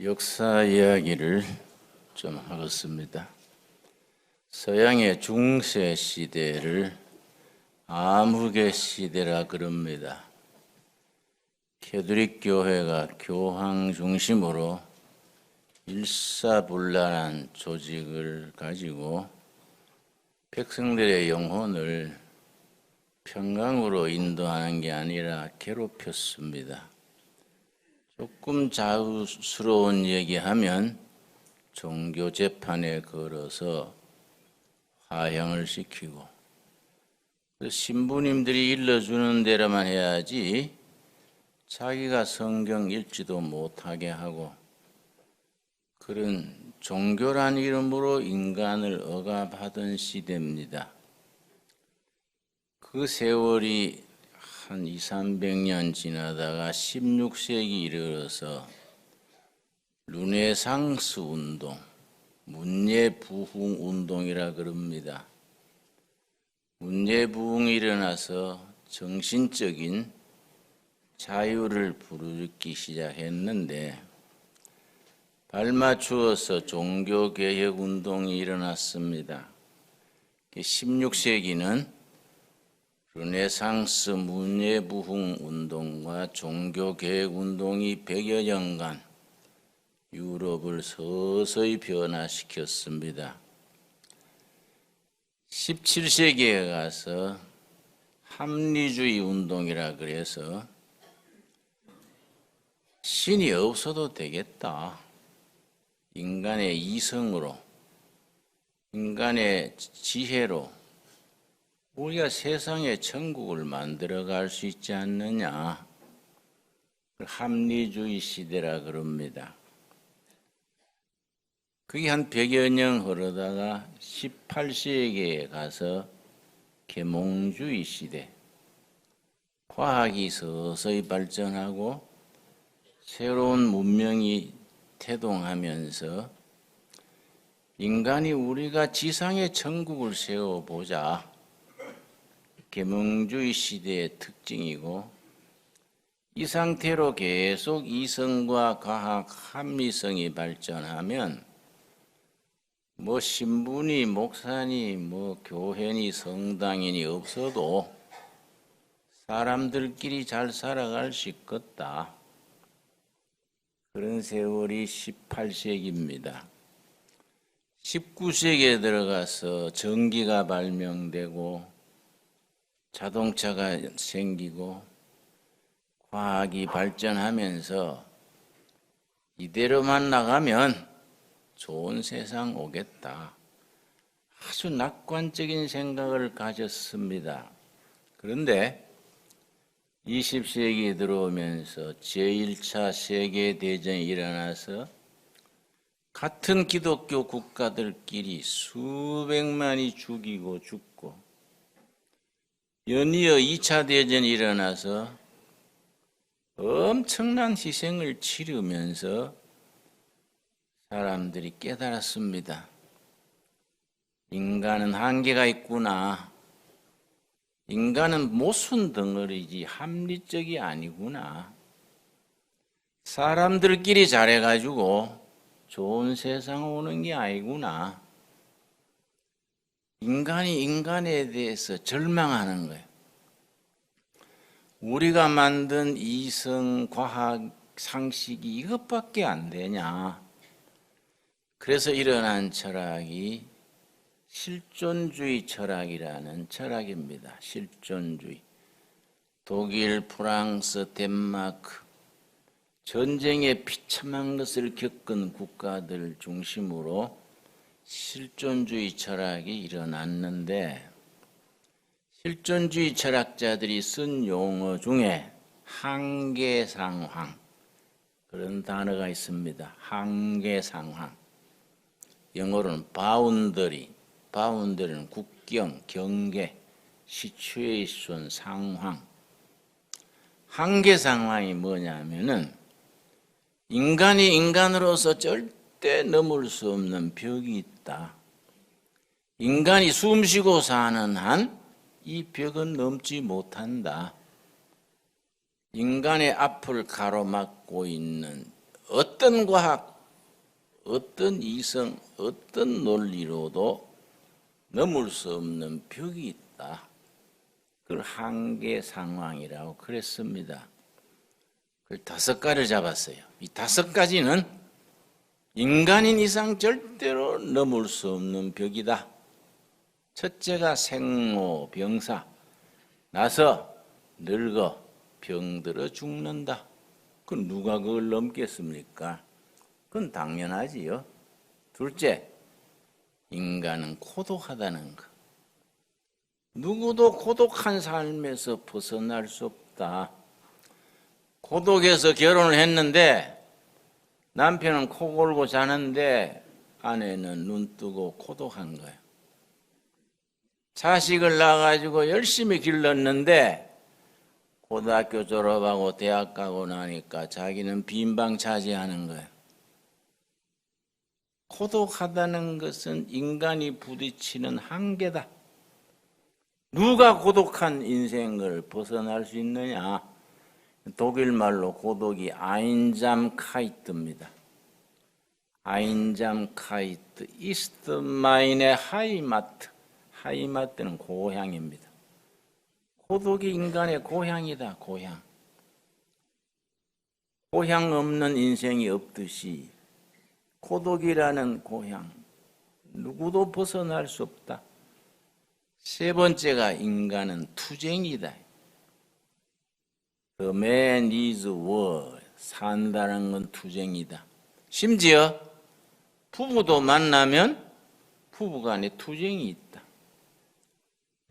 역사 이야기를 좀 하겠습니다. 서양의 중세 시대를 암흑의 시대라 그럽니다. 캐톨릭 교회가 교황 중심으로 일사불란한 조직을 가지고 백성들의 영혼을 평강으로 인도하는 게 아니라 괴롭혔습니다. 조금 자우스러운 얘기하면 종교 재판에 걸어서 화형을 시키고 그 신부님들이 일러주는 대로만 해야지 자기가 성경 읽지도 못하게 하고 그런 종교란 이름으로 인간을 억압하던 시대입니다. 그 세월이 한 2, 300년 지나다가 16세기 이르러서 르네상스 운동, 문예부흥 운동이라 그럽니다. 문예부흥이 일어나서 정신적인 자유를 부르기 시작했는데 발맞추어서 종교개혁 운동이 일어났습니다. 16세기는 르네상스 문예부흥 운동과 종교개혁 운동이 100여 년간 유럽을 서서히 변화시켰습니다. 17세기에 가서 합리주의 운동이라 그래서 신이 없어도 되겠다. 인간의 이성으로, 인간의 지혜로 우리가 세상의 천국을 만들어 갈 수 있지 않느냐. 합리주의 시대라 그럽니다. 그게 한 100여 년 흐르다가 18세기에 가서 계몽주의 시대. 과학이 서서히 발전하고 새로운 문명이 태동하면서 인간이 우리가 지상의 천국을 세워보자. 계몽주의 시대의 특징이고 이 상태로 계속 이성과 과학 합리성이 발전하면 뭐 신분이 목사니 뭐 교회니 성당이니 없어도 사람들끼리 잘 살아갈 수 있겠다. 그런 세월이 18세기입니다. 19세기에 들어가서 전기가 발명되고 자동차가 생기고 과학이 발전하면서 이대로만 나가면 좋은 세상 오겠다. 아주 낙관적인 생각을 가졌습니다. 그런데 20세기 들어오면서 제1차 세계대전이 일어나서 같은 기독교 국가들끼리 수백만이 죽이고 죽고 연이어 2차 대전이 일어나서 엄청난 희생을 치르면서 사람들이 깨달았습니다. 인간은 한계가 있구나. 인간은 모순 덩어리지 합리적이 아니구나. 사람들끼리 잘해가지고 좋은 세상 오는 게 아니구나. 인간이 인간에 대해서 절망하는 거예요. 우리가 만든 이성, 과학, 상식이 이것밖에 안 되냐. 그래서 일어난 철학이 실존주의 철학이라는 철학입니다. 실존주의. 독일, 프랑스, 덴마크, 전쟁에 비참한 것을 겪은 국가들 중심으로 실존주의 철학이 일어났는데, 실존주의 철학자들이 쓴 용어 중에 한계상황, 그런 단어가 있습니다. 한계상황. 영어로는 바운더리, 바운더리는 국경, 경계, 시츄에이션, 상황. 한계 상황이 뭐냐면은 인간이 인간으로서 절대 넘을 수 없는 벽이 있다. 인간이 숨 쉬고 사는 한 이 벽은 넘지 못한다. 인간의 앞을 가로막고 있는 어떤 과학, 어떤 이성, 어떤 논리로도 넘을 수 없는 벽이 있다. 그걸 한계 상황이라고 그랬습니다. 그 다섯 가지를 잡았어요. 이 다섯 가지는 인간인 이상 절대로 넘을 수 없는 벽이다. 첫째가 생로병사. 나서 늙어 병들어 죽는다. 그 누가 그걸 넘겠습니까? 그건 당연하지요. 둘째, 인간은 고독하다는 것. 누구도 고독한 삶에서 벗어날 수 없다. 고독해서 결혼을 했는데 남편은 코 골고 자는데 아내는 눈 뜨고 고독한 거예요. 자식을 낳아가지고 열심히 길렀는데 고등학교 졸업하고 대학 가고 나니까 자기는 빈방 차지하는 거예요. 고독하다는 것은 인간이 부딪히는 한계다. 누가 고독한 인생을 벗어날 수 있느냐? 독일 말로 고독이 아인잠 카이트입니다. 아인잠 카이트, 이스트 마인의 하이마트. 하이마트는 고향입니다. 고독이 인간의 고향이다, 고향. 고향 없는 인생이 없듯이 고독이라는 고향, 누구도 벗어날 수 없다. 세 번째가 인간은 투쟁이다. The man is war. 산다는 건 투쟁이다. 심지어 부부도 만나면 부부간에 투쟁이 있다.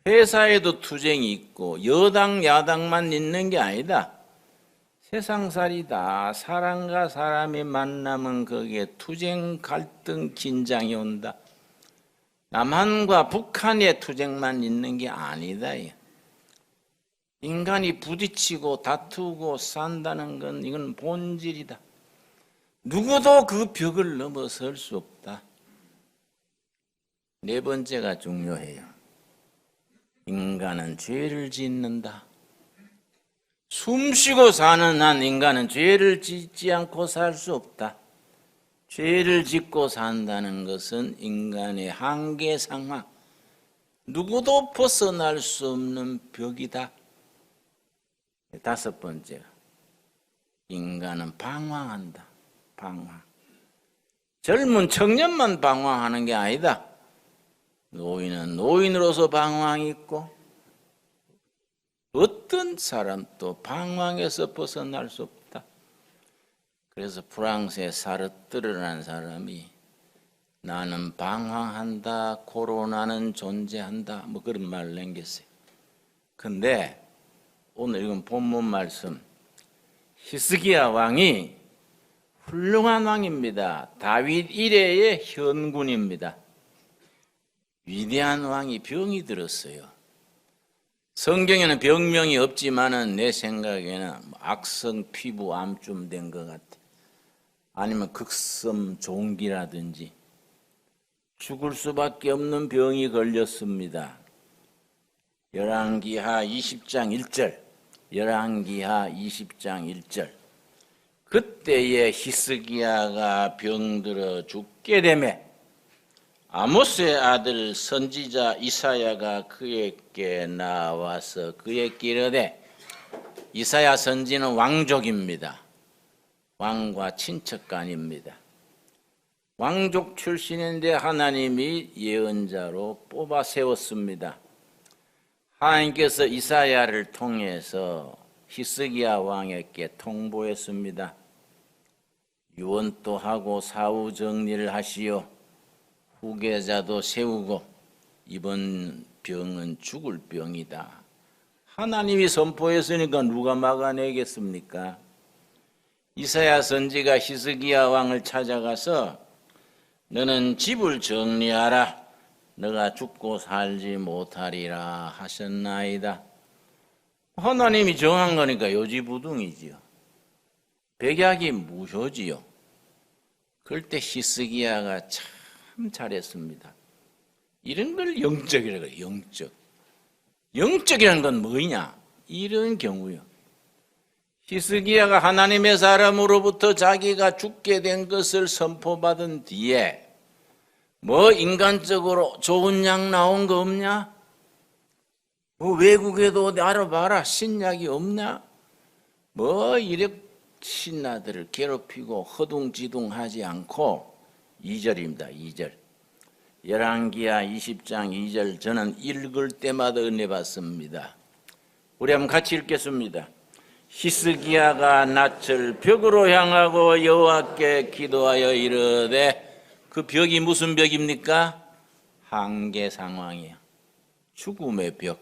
회사에도 투쟁이 있고 여당 야당만 있는 게 아니다. 세상살이다. 사람과 사람이 만나면 거기에 투쟁, 갈등, 긴장이 온다. 남한과 북한의 투쟁만 있는 게 아니다. 인간이 부딪히고 다투고 산다는 건 이건 본질이다. 누구도 그 벽을 넘어설 수 없다. 네 번째가 중요해요. 인간은 죄를 짓는다. 숨 쉬고 사는 한 인간은 죄를 짓지 않고 살 수 없다. 죄를 짓고 산다는 것은 인간의 한계 상황, 누구도 벗어날 수 없는 벽이다. 다섯 번째, 인간은 방황한다. 방황. 젊은 청년만 방황하는 게 아니다. 노인은 노인으로서 방황이 있고, 어떤 사람도 방황에서 벗어날 수 없다. 그래서 프랑스의 사르뜨르라는 사람이 나는 방황한다, 코로나는 존재한다, 뭐 그런 말을 남겼어요. 근데 오늘 이건 본문 말씀. 히스기야 왕이 훌륭한 왕입니다. 다윗 이래의 현군입니다. 위대한 왕이 병이 들었어요. 성경에는 병명이 없지만은 내 생각에는 악성 피부 암쯤 된것 같아. 아니면 극성 종기라든지 죽을 수밖에 없는 병이 걸렸습니다. 열왕기하 20장 1절, 열왕기하 20장 1절. 그때에 히스기야가 병들어 죽게 되매 아모스의 아들 선지자 이사야가 그에게 나와서 그에게 이르되 이사야 선지는 왕족입니다. 왕과 친척간입니다. 왕족 출신인데 하나님이 예언자로 뽑아 세웠습니다. 하나님께서 이사야를 통해서 히스기야 왕에게 통보했습니다. 유언도 하고 사후 정리를 하시오. 후계자도 세우고 이번 병은 죽을 병이다. 하나님이 선포했으니까 누가 막아내겠습니까? 이사야 선지가 히스기야 왕을 찾아가서 너는 집을 정리하라. 너가 죽고 살지 못하리라 하셨나이다. 하나님이 정한 거니까 요지부동이지요. 백약이 무효지요. 그럴 때 히스기야가 참 잘했습니다. 이런 걸 영적이라고 해요. 영적. 영적이라는 건 뭐냐? 이런 경우요. 히스기야가 하나님의 사람으로부터 자기가 죽게 된 것을 선포받은 뒤에 뭐 인간적으로 좋은 약 나온 거 없냐? 뭐 외국에도 어디 알아봐라 신약이 없냐? 뭐 이렇게 신나들을 괴롭히고 허둥지둥하지 않고 2절입니다. 2절. 열왕기야 20장 2절 저는 읽을 때마다 은혜 받습니다. 우리 한번 같이 읽겠습니다. 히스기야가 낯을 벽으로 향하고 여호와께 기도하여 이르되 그 벽이 무슨 벽입니까? 한계 상황이야. 죽음의 벽.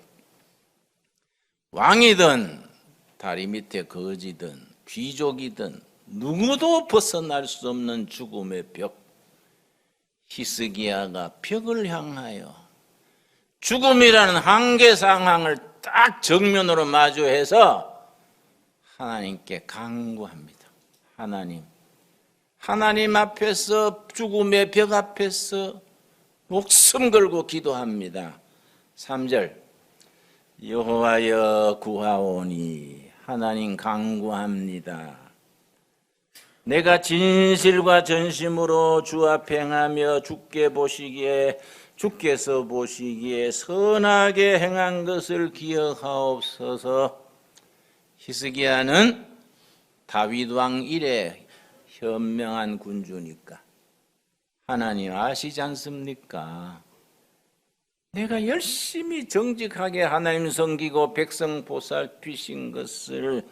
왕이든 다리 밑에 거지든 귀족이든 누구도 벗어날 수 없는 죽음의 벽. 히스기야가 벽을 향하여 죽음이라는 한계 상황을 딱 정면으로 마주해서 하나님께 강구합니다. 하나님, 하나님 앞에서 죽음의 벽 앞에서 목숨 걸고 기도합니다. 3절 여호와여 구하오니 하나님 강구합니다. 내가 진실과 전심으로 주 앞에 행하며 주께 보시기에 주께서 보시기에 선하게 행한 것을 기억하옵소서. 히스기야는 다윗 왕 이래 현명한 군주니까 하나님 아시지 않습니까? 내가 열심히 정직하게 하나님 섬기고 백성 보살피신 것을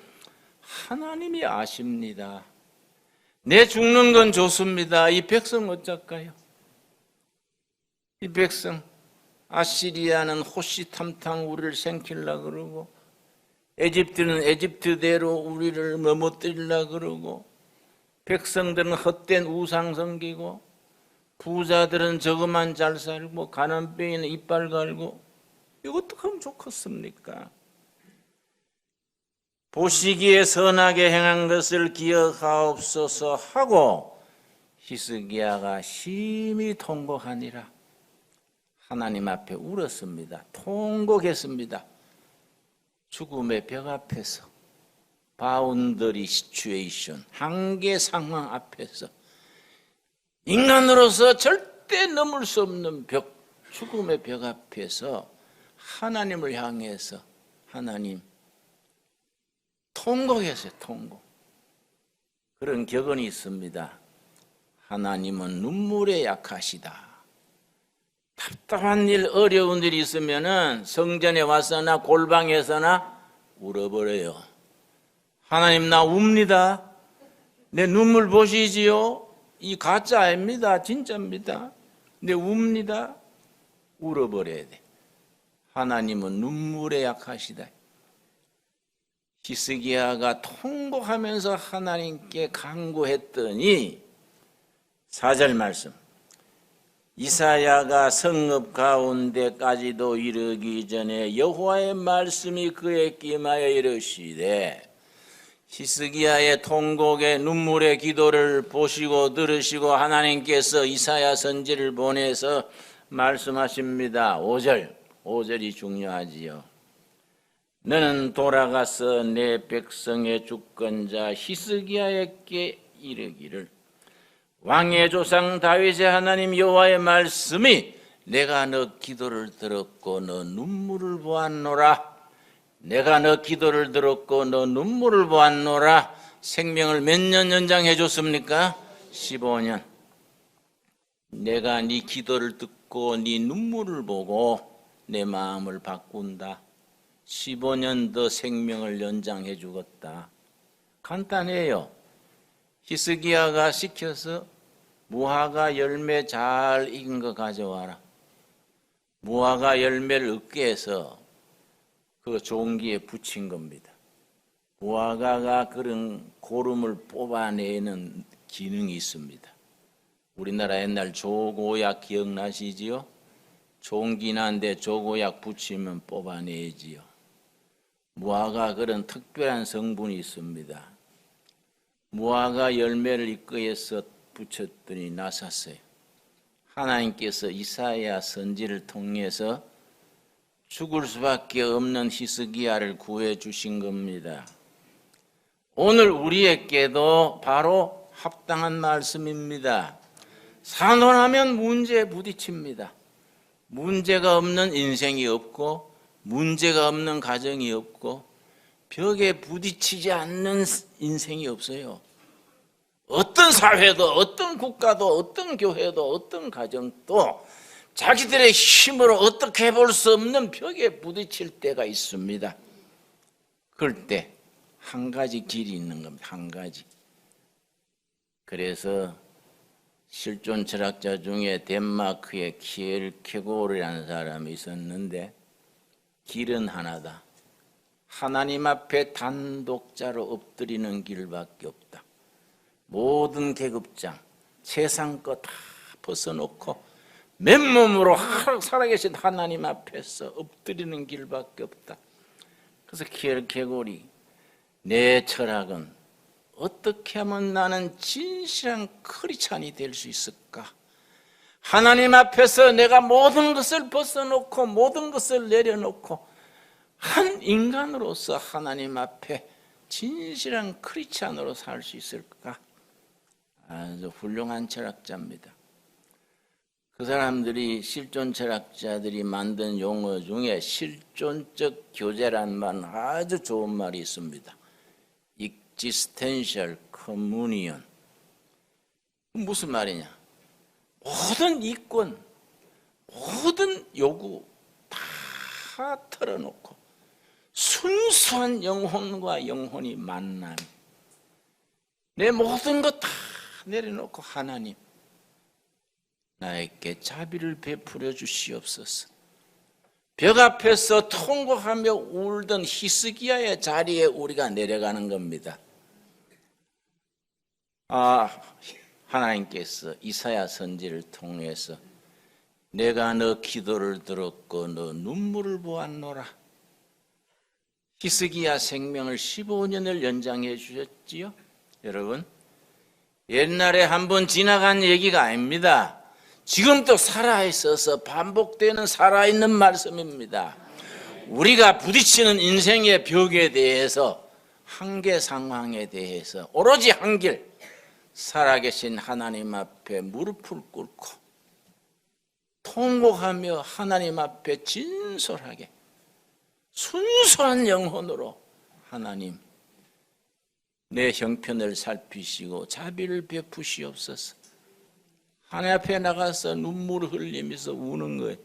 하나님이 아십니다. 내 죽는 건 좋습니다. 이 백성 어쩔까요? 이 백성 아시리아는 호시탐탐 우리를 생킬라 그러고 에집트는 에집트대로 우리를 넘어뜨리려 그러고 백성들은 헛된 우상 섬기고 부자들은 저것만 잘 살고 가난뱅이는 이빨 갈고 어떻게 하면 좋겠습니까? 보시기에 선하게 행한 것을 기억하옵소서 하고 히스기야가 심히 통곡하니라 하나님 앞에 울었습니다. 통곡했습니다. 죽음의 벽 앞에서 바운더리 시츄에이션 한계 상황 앞에서 인간으로서 절대 넘을 수 없는 벽 죽음의 벽 앞에서 하나님을 향해서 하나님 통곡했어요 통곡. 그런 격언이 있습니다. 하나님은 눈물에 약하시다. 답답한 일, 어려운 일이 있으면은 성전에 와서나 골방에서나 울어버려요. 하나님 나 웁니다. 내 눈물 보시지요? 이 가짜 아닙니다. 진짜입니다. 내 웁니다. 울어버려야 돼. 하나님은 눈물에 약하시다. 히스기야가 통곡하면서 하나님께 간구했더니 사절 말씀 이사야가 성읍 가운데까지도 이르기 전에 여호와의 말씀이 그에 끼마여 이르시되 히스기야의 통곡의 눈물의 기도를 보시고 들으시고 하나님께서 이사야 선지를 보내서 말씀하십니다. 5절, 5절이 중요하지요. 너는 돌아가서 내 백성의 주권자 히스기야에게 이르기를 왕의 조상 다윗의 하나님 여호와의 말씀이 내가 너 기도를 들었고 너 눈물을 보았노라. 내가 너 기도를 들었고 너 눈물을 보았노라. 생명을 몇 년 연장해 줬습니까? 15년. 내가 네 기도를 듣고 네 눈물을 보고 내 마음을 바꾼다. 15년 더 생명을 연장해 주겠다. 간단해요. 히스기야가 시켜서 무화과 열매 잘 익은 거 가져와라. 무화과 열매를 해서 그 종기에 붙인 겁니다. 무화과가 그런 고름을 뽑아내는 기능이 있습니다. 우리나라 옛날 조고약 기억나시지요? 종기난데 조고약 붙이면 뽑아내지요. 무화과 그런 특별한 성분이 있습니다. 무화과 열매를 입거해서 붙였더니 나섰어요. 하나님께서 이사야 선지를 통해서 죽을 수밖에 없는 히스기야를 구해 주신 겁니다. 오늘 우리에게도 바로 합당한 말씀입니다. 산혼하면 문제에 부딪힙니다. 문제가 없는 인생이 없고 문제가 없는 가정이 없고 벽에 부딪히지 않는 인생이 없어요. 어떤 사회도 어떤 국가도 어떤 교회도 어떤 가정도 자기들의 힘으로 어떻게 해볼 수 없는 벽에 부딪힐 때가 있습니다. 그럴 때 한 가지 길이 있는 겁니다. 한 가지. 그래서 실존 철학자 중에 덴마크의 키엘케고르라는 사람이 있었는데 길은 하나다. 하나님 앞에 단독자로 엎드리는 길밖에 없다. 모든 계급장, 세상 거 다 벗어놓고 맨몸으로 살아계신 하나님 앞에서 엎드리는 길밖에 없다. 그래서 키엘케고리 내 철학은 어떻게 하면 나는 진실한 크리찬이 될 수 있을까? 하나님 앞에서 내가 모든 것을 벗어놓고 모든 것을 내려놓고 한 인간으로서 하나님 앞에 진실한 크리찬으로 살 수 있을까? 아주 훌륭한 철학자입니다. 그 사람들이 실존 철학자들이 만든 용어 중에 실존적 교제란 말 아주 좋은 말이 있습니다. existential communion. 무슨 말이냐? 모든 이권, 모든 요구 다 털어놓고 순수한 영혼과 영혼이 만남. 내 모든 것 다 내려놓고 하나님 나에게 자비를 베풀어 주시옵소서. 벽 앞에서 통곡하며 울던 히스기야의 자리에 우리가 내려가는 겁니다. 아, 하나님께서 이사야 선지를 통해서 내가 너 기도를 들었고 너 눈물을 보았노라. 히스기야 생명을 15년을 연장해 주셨지요. 여러분, 옛날에 한번 지나간 얘기가 아닙니다. 지금도 살아있어서 반복되는 살아있는 말씀입니다. 우리가 부딪히는 인생의 벽에 대해서 한계 상황에 대해서 오로지 한 길, 살아계신 하나님 앞에 무릎을 꿇고 통곡하며 하나님 앞에 진솔하게 순수한 영혼으로 하나님 내 형편을 살피시고 자비를 베푸시옵소서. 하나님 앞에 나가서 눈물을 흘리면서 우는 거예요.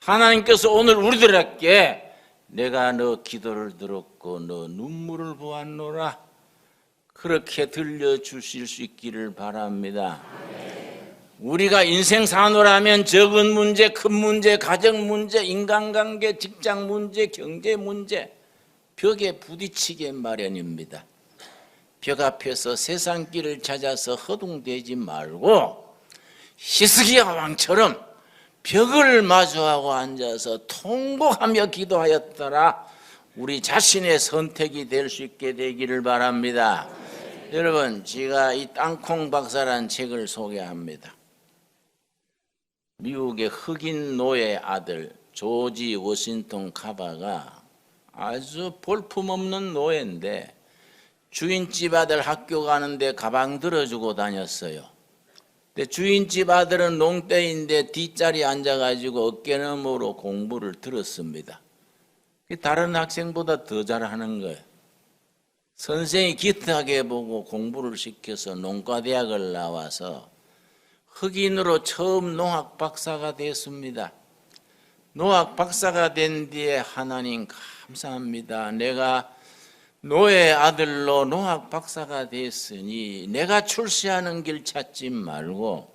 하나님께서 오늘 우리들에게 내가 너 기도를 들었고 너 눈물을 보았노라 그렇게 들려주실 수 있기를 바랍니다. 우리가 인생 사노라면 적은 문제, 큰 문제, 가정 문제, 인간관계, 직장 문제, 경제 문제 벽에 부딪히게 마련입니다. 벽 앞에서 세상 길을 찾아서 허둥대지 말고 히스기야 왕처럼 벽을 마주하고 앉아서 통곡하며 기도하였더라 우리 자신의 선택이 될 수 있게 되기를 바랍니다. 여러분, 제가 이 땅콩 박사라는 책을 소개합니다. 미국의 흑인 노예 아들 조지 워싱턴 카바가 아주 볼품없는 노예인데 주인집 아들 학교 가는데 가방 들어주고 다녔어요. 근데 주인집 아들은 농대인데 뒷자리에 앉아가지고 어깨너머로 공부를 들었습니다. 다른 학생보다 더 잘하는 거예요. 선생이 기특하게 보고 공부를 시켜서 농과대학을 나와서 흑인으로 처음 농학 박사가 됐습니다. 농학 박사가 된 뒤에 하나님 감사합니다. 내가 노예 아들로 농학 박사가 됐으니 내가 출세하는 길 찾지 말고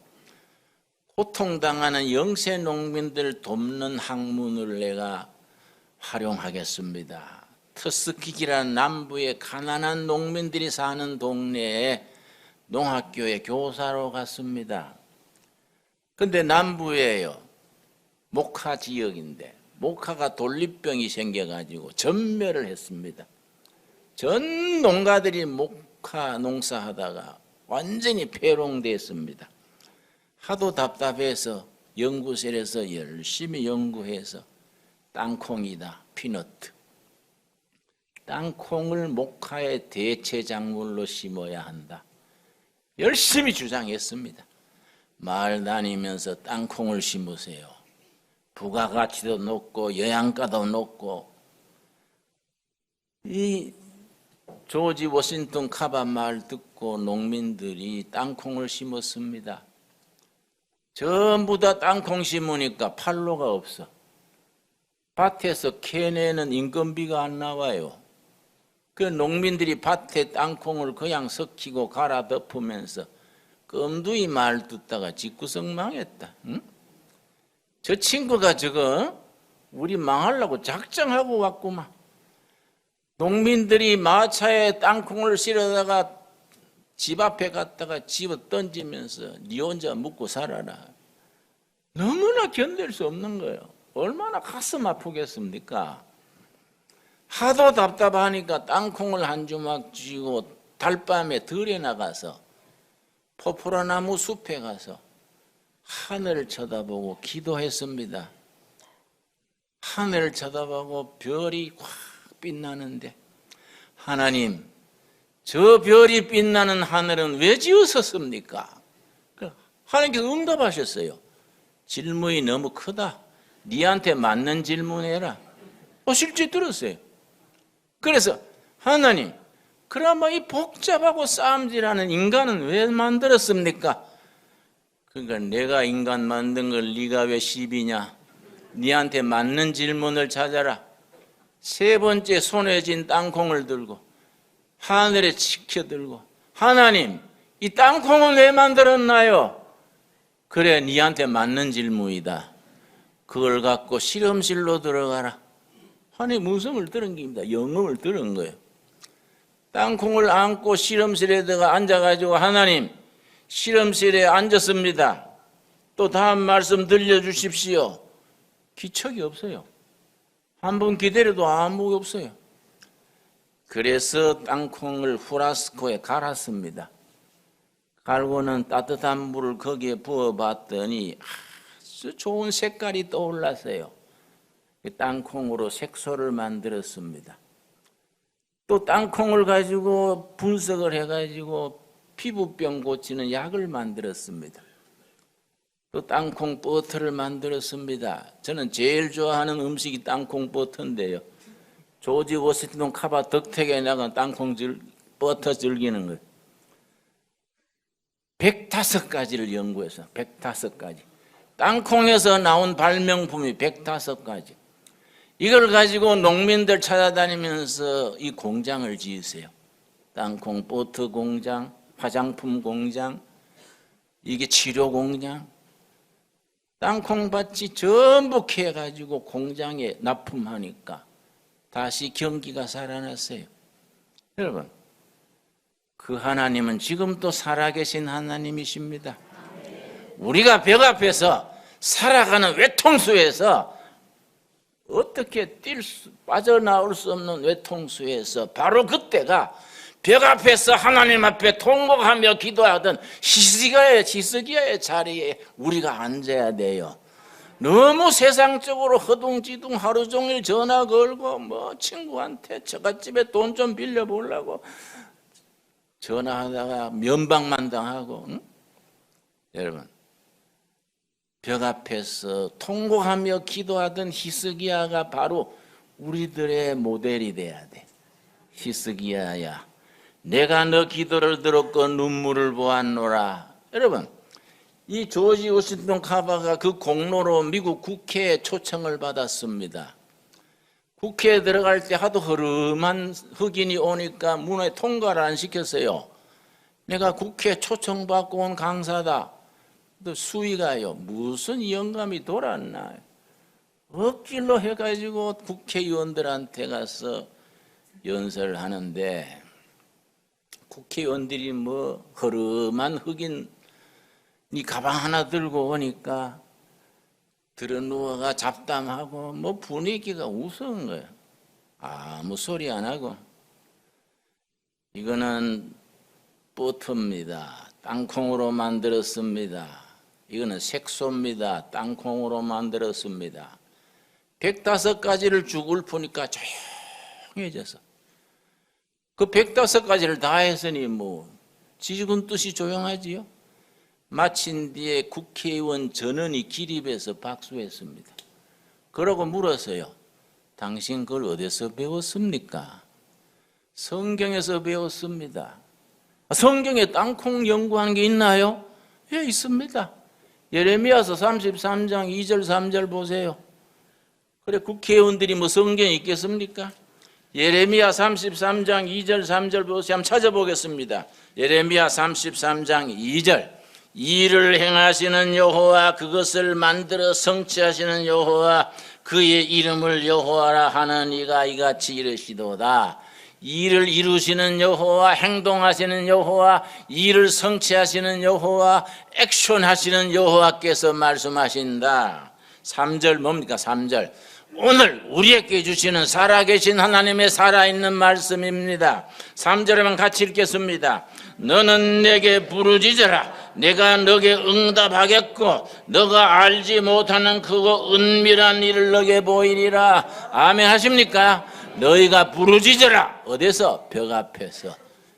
고통당하는 영세 농민들 돕는 학문을 내가 활용하겠습니다. 터스키키라는 남부의 가난한 농민들이 사는 동네에 농학교에 교사로 갔습니다. 근데 남부에요. 목화 지역인데 목화가 돌립병이 생겨가지고 전멸을 했습니다. 전 농가들이 목화 농사하다가 완전히 폐롱됐습니다. 하도 답답해서 연구실에서 열심히 연구해서 땅콩이다, 피너트. 땅콩을 목화의 대체 작물로 심어야 한다. 열심히 주장했습니다. 마을 다니면서 땅콩을 심으세요. 부가가치도 높고 영양가도 높고 이 조지 워싱턴 카바 말 듣고 농민들이 땅콩을 심었습니다. 전부 다 땅콩 심으니까 팔로가 없어. 밭에서 캐내는 인건비가 안 나와요. 그 농민들이 밭에 땅콩을 그냥 섞이고 갈아 덮으면서 껌두이 말 듣다가 집구석 망했다. 응? 저 친구가 저거 우리 망하려고 작정하고 왔구만. 농민들이 마차에 땅콩을 실어다가 집 앞에 갔다가 집어 던지면서 니 혼자 먹고 살아라. 너무나 견딜 수 없는 거예요. 얼마나 가슴 아프겠습니까? 하도 답답하니까 땅콩을 한 주먹 쥐고 달밤에 들에 나가서 포포라나무 숲에 가서 하늘을 쳐다보고 기도했습니다. 하늘을 쳐다보고 별이 확 빛나는데 하나님 저 별이 빛나는 하늘은 왜 지으셨습니까? 그 하나님께서 응답하셨어요. 질문이 너무 크다. 니한테 맞는 질문해라. 어, 실제 들었어요. 그래서 하나님, 그나마 이 복잡하고 싸움질하는 인간은 왜 만들었습니까? 그러니까 내가 인간 만든 걸 네가 왜 시비냐? 니한테 맞는 질문을 찾아라. 세 번째 손에 쥔 땅콩을 들고 하늘에 치켜들고 하나님, 이 땅콩은 왜 만들었나요? 그래, 니한테 맞는 질문이다. 그걸 갖고 실험실로 들어가라. 하나님 음성을 들은 겁니다. 영음을 들은 거예요. 땅콩을 안고 실험실에다가 앉아가지고 하나님 실험실에 앉았습니다. 또 다음 말씀 들려주십시오. 기척이 없어요. 한 번 기다려도 아무것도 없어요. 그래서 땅콩을 후라스코에 갈았습니다. 갈고는 따뜻한 물을 거기에 부어봤더니 아주 좋은 색깔이 떠올랐어요. 땅콩으로 색소를 만들었습니다. 또 땅콩을 가지고 분석을 해가지고 피부병 고치는 약을 만들었습니다. 또 땅콩 버터를 만들었습니다. 저는 제일 좋아하는 음식이 땅콩 버터인데요. 조지 워싱턴 카바 덕택에 나간 땅콩 질, 버터 즐기는 거예요. 105가지를 연구해서 105가지. 땅콩에서 나온 발명품이 105가지. 이걸 가지고 농민들 찾아다니면서 이 공장을 지으세요. 땅콩 버터 공장, 화장품 공장, 이게 치료 공장. 땅콩밭이 전부 캐가지고 공장에 납품하니까 다시 경기가 살아났어요. 여러분, 그 하나님은 지금도 살아계신 하나님이십니다. 우리가 벽 앞에서 살아가는 외통수에서 어떻게 뛸 수, 빠져나올 수 없는 외통수에서 바로 그때가 벽 앞에서 하나님 앞에 통곡하며 기도하던 시스기야의 지스기야의 자리에 우리가 앉아야 돼요. 너무 세상적으로 허둥지둥 하루 종일 전화 걸고 뭐 친구한테 저갓집에 돈 좀 빌려 보려고 전화하다가 면박만 당하고 응? 여러분 벽 앞에서 통곡하며 기도하던 히스기야가 바로 우리들의 모델이 돼야 돼. 히스기야야, 내가 너 기도를 들었고 눈물을 보았노라. 여러분, 이 조지 워싱턴 카바가 그 공로로 미국 국회에 초청을 받았습니다. 국회에 들어갈 때 하도 허름한 흑인이 오니까 문에 통과를 안 시켰어요. 내가 국회 초청받고 온 강사다. 또 수위가요 무슨 영감이 돌았나 억질로 해가지고 국회의원들한테 가서 연설을 하는데 국회의원들이 뭐 허름한 흑인이 가방 하나 들고 오니까 들어 누워가 잡담하고 뭐 분위기가 우스운 거예요. 아무 소리 안 하고 이거는 버터입니다. 땅콩으로 만들었습니다. 이거는 색소입니다. 땅콩으로 만들었습니다. 105가지를 죽을 푸니까 조용해져서 그 백다섯 가지를 다 했으니 뭐 지금 뜻이 조용하지요? 마친 뒤에 국회의원 전원이 기립해서 박수했습니다. 그러고 물었어요. 당신 그걸 어디서 배웠습니까? 성경에서 배웠습니다. 성경에 땅콩 연구하는 게 있나요? 예, 있습니다. 예레미야서 33장 2절 3절 보세요. 그래 국회의원들이 뭐 성경에 있겠습니까? 예레미야 33장 2절 3절 보세요. 한번 찾아보겠습니다. 예레미야 33장 2절 일을 행하시는 여호와 그것을 만들어 성취하시는 여호와 그의 이름을 여호와라 하는 이가 이같이 이르시도다. 일을 이루시는 여호와 행동하시는 여호와 일을 성취하시는 여호와 액션하시는 여호와께서 말씀하신다. 3절 뭡니까? 3절. 오늘 우리에게 주시는 살아계신 하나님의 살아있는 말씀입니다. 3절에만 같이 읽겠습니다. 너는 내게 부르짖어라. 내가 너게 응답하겠고 너가 알지 못하는 그거 은밀한 일을 너게 보이리라. 아멘 하십니까? 너희가 부르짖어라. 어디서? 벽 앞에서.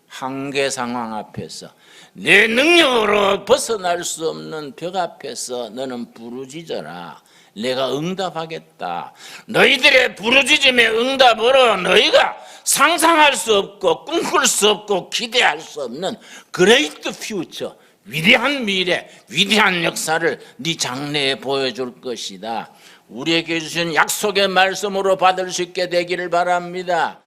한계 상황 앞에서. 내 능력으로 벗어날 수 없는 벽 앞에서 너는 부르짖어라. 내가 응답하겠다. 너희들의 부르짖음의 응답으로 너희가 상상할 수 없고 꿈꿀 수 없고 기대할 수 없는 그레이트 퓨처 위대한 미래, 위대한 역사를 네 장래에 보여줄 것이다. 우리에게 주신 약속의 말씀으로 받을 수 있게 되기를 바랍니다.